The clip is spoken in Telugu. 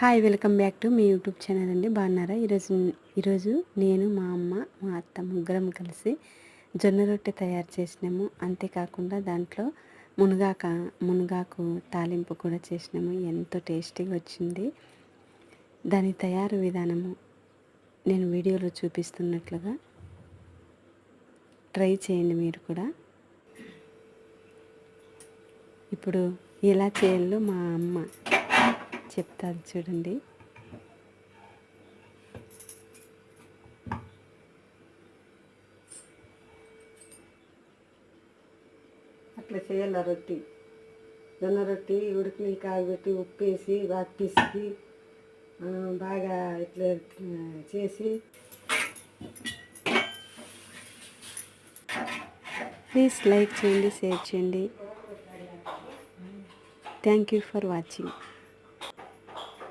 హాయ్ వెల్కమ్ బ్యాక్ టు మీ యూట్యూబ్ ఛానల్ అండి. బాగున్నారా? ఈరోజు ఈరోజు నేను మా అమ్మ మా అత్త ముగ్గురం కలిసి జొన్న రొట్టె తయారు చేసినాము. అంతేకాకుండా దాంట్లో మునగాక మునగాకు తాలింపు కూడా చేసినాము. ఎంతో టేస్టీగా వచ్చింది. దాని తయారు విధానము నేను వీడియోలో చూపిస్తున్నట్లుగా ట్రై చేయండి మీరు కూడా. ఇప్పుడు ఎలా చేయాలో మా అమ్మ చెప్తారు చూడండి. అట్లా చేయాలి ఆ రొట్టి? జొన్న రొట్టి ఉడికి నీళ్ళు కాగబెట్టి ఉప్పు వేసి బాగా పిసికి బాగా ఇట్లా చేసి ప్లీజ్ లైక్ చేయండి షేర్ చేయండి. Thank you for watching.